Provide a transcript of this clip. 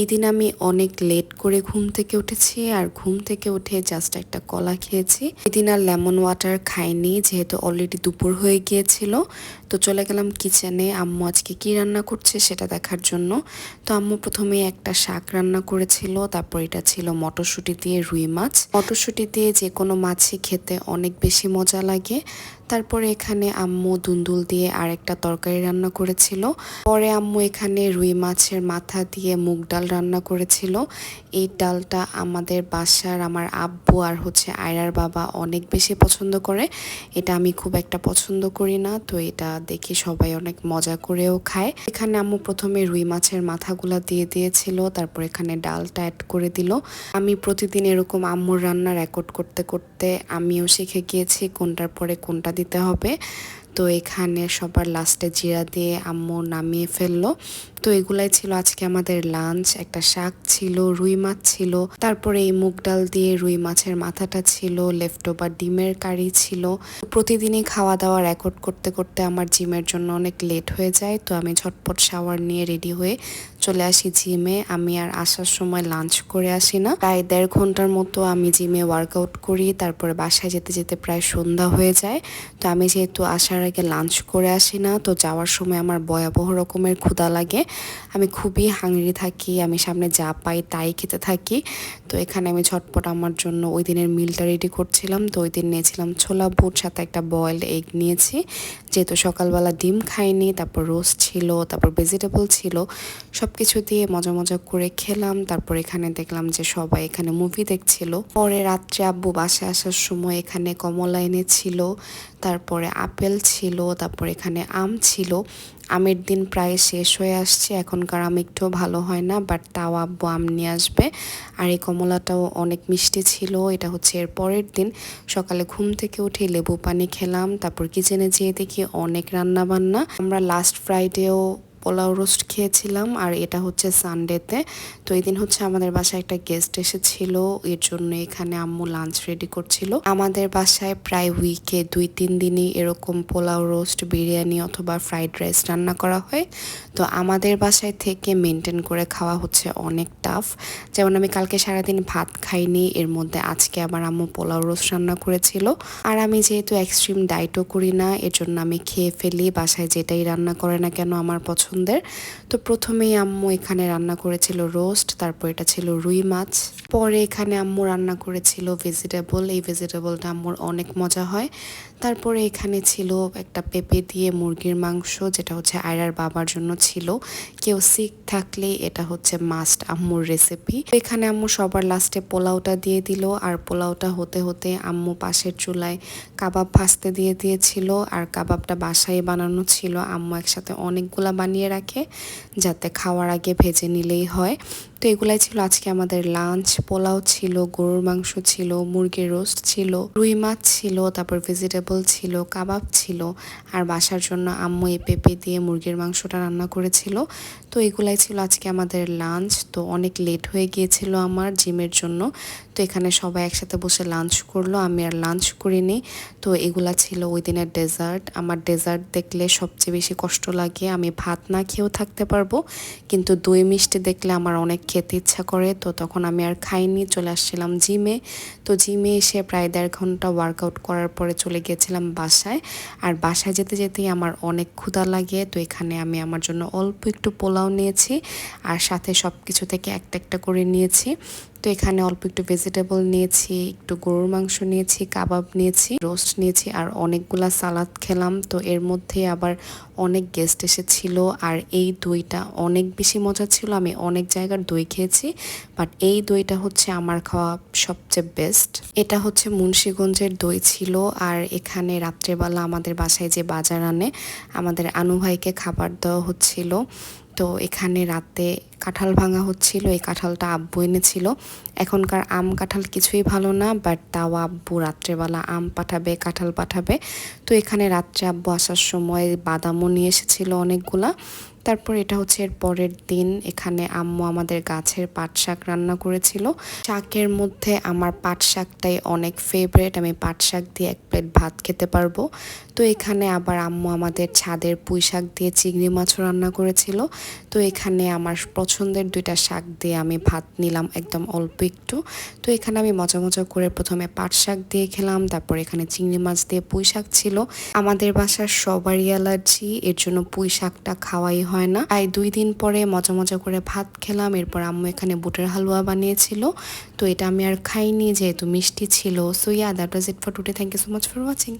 এই দিন আমি অনেক লেট করে ঘুম থেকে উঠেছি আর ঘুম থেকে উঠে জাস্ট একটা কলা খেয়েছি। এদিন আর লেমন ওয়াটার খাইনি যেহেতু অলরেডি দুপুর হয়ে গিয়েছিল। তো চলে গেলাম কিচেনে আম্মু আজকে কি রান্না করছে সেটা দেখার জন্য। তো আম্মু প্রথমে একটা শাক রান্না করেছিল, তারপর এটা ছিল মটরশুঁটি দিয়ে রুই মাছ। মটরশুঁটি দিয়ে যে কোনো মাছই খেতে অনেক বেশি মজা লাগে। তারপরে এখানে আম্মু দুন্দুল দিয়ে আর একটা তরকারি রান্না করেছিল। পরে আম্মু এখানে রুই মাছের মাথা দিয়ে মুগ ডাল রান্না করেছিল। এই ডালটা আমাদের বাসার আমার আব্বু আর হচ্ছে আয়রার বাবা অনেক বেশি পছন্দ করে। এটা আমি খুব একটা পছন্দ করি না, তো এটা দেখি সবাই অনেক মজা করেও খায়। এখানে আম্মু প্রথমে রুই মাছের মাথাগুলা দিয়ে দিয়েছিল, তারপর এখানে ডালটা অ্যাড করে দিল। আমি প্রতিদিন এরকম আম্মুর রান্না রেকর্ড করতে করতে আমিও শিখে গিয়েছি কোনটার পরে কোনটা দিতে হবে। তো এখানে সবার লাস্টে জিরা দিয়ে আম্মু নামিয়ে ফেলল। তো এগুলাই ছিল আজকে আমাদের লাঞ্চ একটা শাক ছিল, রুই মাছ ছিল, তারপরে এই মুগ ডাল দিয়ে রুই মাছের মাথাটা ছিল লেফট ওভার ডিমের কারি ছিল। প্রতিদিনই খাওয়া দাওয়া রেকর্ড করতে করতে আমার জিমের জন্য অনেক লেট হয়ে যায়, তো আমি ঝটপট শাওয়ার নিয়ে রেডি হয়ে চলে আসি জিমে। আমি আর আসার সময় লাঞ্চ করে আসি না। প্রায় দেড় ঘণ্টার মতো আমি জিমে ওয়ার্কআউট করি, তারপরে বাসায় যেতে যেতে প্রায় সন্ধ্যা হয়ে যায়। তো আমি যেহেতু আসার আগে লাঞ্চ করে আসি না, তো যাওয়ার সময় আমার ভয়াবহ রকমের ক্ষুধা লাগে। আমি খুবই হাংরি থাকি, আমি সামনে যা পাই তাই খেতে থাকি। তো এখানে আমি ঝটপট আমার জন্য ওই দিনের মিলটা রেডি করছিলাম। তো ওই দিন নিয়েছিলাম ছোলা, বুট, সাথে একটা বয়েলড এগ নিয়েছি। যেহেতু সকালবেলা ডিম খাইনি, তারপর রোস্ট ছিল, তারপর ভেজিটেবল ছিল সব কিছু দিয়ে মজা মজা করে খেলাম। তারপর এখানে দেখলাম যে সবাই এখানে মুভি দেখছিল। পরে রাত্রে আব্বু বাসে আসার সময় এখানে কমলা এনেছিল, তারপরে আপেল ছিল, তারপর এখানে আম ছিল। আমের দিন প্রায় শেষ হয়ে আসছে, এখনকার আম একটু ভালো হয় না বাট তাও আব্বু আম নিয়ে আসবে। আর এই কমলাটাও অনেক মিষ্টি ছিল, এটা হচ্ছে এর পরের দিন। সকালে ঘুম থেকে উঠে লেবু পানি খেলাম, তারপর কিচেনে যেয়ে দেখি অনেক রান্না বান্না আমরা লাস্ট ফ্রাইডেও পোলাও রোস্ট খেয়েছিলাম আর এটা হচ্ছে সানডেতে তো এই দিন হচ্ছে আমাদের বাসায় একটা গেস্ট এসেছিল, এর জন্য এখানে আম্মু লাঞ্চ রেডি করছিল। আমাদের বাসায় প্রায় উইকে দুই, তিন দিনই এরকম পোলাও রোস্ট, বিরিয়ানি অথবা ফ্রাইড রাইস রান্না করা হয়। তো আমাদের বাসায় থেকে মেনটেন করে খাওয়া হচ্ছে অনেক টাফ যেমন আমি কালকে সারাদিন ভাত খাইনি, এর মধ্যে আজকে আবার আম্মু পোলাও রোস্ট রান্না করেছিল। আর আমি যেহেতু এক্সট্রিম ডায়েটও করি না, এর জন্য আমি খেয়ে ফেলি, বাসায় যেটাই রান্না করে না কেন, আমার পছন্দের তো প্রথমেই আম্মু এখানে রান্না করেছিল রোস্ট, তারপর এটা ছিল রুই মাছ। পরে এখানে আম্মু রান্না করেছিল ভেজিটেবল, এই ভেজিটেবলটা আম্মুর অনেক মজা হয়। তারপরে এখানে ছিল একটা পেঁপে দিয়ে মুরগির মাংস, যেটা হচ্ছে আয়রার বাবার জন্য ছিল। কেউ সিক থাকলে এটা হচ্ছে মাস্ট আম্মুর রেসিপি এখানে আম্মু সবার লাস্টে পোলাওটা দিয়ে দিল। আর পোলাওটা হতে হতে আম্মু পাশের চুলায় কাবাব ভাসতে দিয়ে দিয়েছিল। আর কাবাবটা বাসায় বানানো ছিল। আম্মু একসাথে অনেকগুলা বানিয়ে রাখে যাতে খাওয়ার আগে ভেজে নিলেই হয়। তো এগুলাই ছিল আজকে আমাদের লাঞ্চ পোলাও ছিল, গরুর মাংস ছিল, মুরগির রোস্ট ছিল, রুই মাছ ছিল, তারপর ভেজিটেবল ছিল, কাবাব ছিল। আর বাসার জন্য আম্মু এই পেঁপে দিয়ে মুরগির মাংসটা রান্না করেছিল। তো এগুলাই ছিল আজকে আমাদের লাঞ্চ তো অনেক লেট হয়ে গিয়েছিল আমার জিমের জন্য। তো এখানে সবাই একসাথে বসে লাঞ্চ করল। আমি আর লাঞ্চ করিনি। তো এগুলা ছিল ওই দিনের ডেজার্ট আমার ডেজার্ট দেখলে সবচেয়ে বেশি কষ্ট লাগে। আমি ভাত না খেয়েও থাকতে পারব। কিন্তু দই মিষ্টি দেখলে আমার অনেক খেতে ইচ্ছা করে, তো তখন আমি আর খাইনি, চলে আসছিলাম জিমে। তো জিমে এসে প্রায় দেড় ঘণ্টা ওয়ার্কআউট করার পরে চলে গিয়েছিলাম বাসায়। আর বাসায় যেতে যেতেই আমার অনেক ক্ষুধা লাগে, তো এখানে আমি আমার জন্য অল্প একটু পোলাও নিয়েছি, আর সাথে সব কিছু থেকে একটা একটা করে নিয়েছি। তো এখানে অল্প একটু ভেজিটেবল নিয়েছি, একটু গরুর মাংস নিয়েছি, কাবাব নিয়েছি রোস্ট নিয়েছি আর অনেকগুলা সালাদ খেলাম। তো এর মধ্যে আবার অনেক গেস্ট এসেছিল আর এই দইটা অনেক বেশি মজা ছিল। আমি অনেক জায়গার দই খেয়েছি বাট এই দইটা হচ্ছে আমার খাওয়া সবচেয়ে বেস্ট এটা হচ্ছে মুন্সীগঞ্জের দই ছিল আর এখানে রাত্রেবেলা আমাদের বাসায় যে বাজার আনে, আমাদের আনু ভাইকে খাবার দেওয়া হচ্ছিল। তো এখানে রাতে কাঁঠাল ভাঙা হচ্ছিল, এই কাঁঠালটা আব্বু এনেছিল। এখনকার আম কাঁঠাল কিছুই ভালো না বাট তাও আব্বু রাত্রেবেলা আম পাঠাবে, কাঁঠাল পাঠাবে। তো এখানে রাত্রে আব্বু আসার সময় বাদামও নিয়ে এসেছিল অনেকগুলা। তারপর এটা হচ্ছে এর পরের দিন। এখানে আম্মু আমাদের গাছের পাট শাক রান্না করেছিল। শাকের মধ্যে আমার পাট শাকটাই অনেক ফেভারেট আমি পাট শাক দিয়ে এক প্লেট ভাত খেতে পারব। তো এখানে আবার আম্মু আমাদের ছাদের পুঁই শাক দিয়ে চিংড়ি মাছও রান্না করেছিল। তো এখানে আমার পছন্দের দুইটা শাক দিয়ে আমি ভাত নিলাম একদম অল্প একটু। তো এখানে আমি মজা মজা করে প্রথমে পাট শাক দিয়ে খেলাম, তারপর এখানে চিংড়ি মাছ দিয়ে পুঁই শাক ছিল। আমাদের বাসার সবারই অ্যালার্জি, এর জন্য পুঁই শাকটা খাওয়াই হয় না। তাই দুই দিন পরে মজা মজা করে ভাত খেলাম, এরপর আম্মু এখানে বুটের হালুয়া বানিয়েছিল। তো এটা আমি আর খাইনি, যেহেতু মিষ্টি ছিল। So yeah that was it for today thank you so much for watching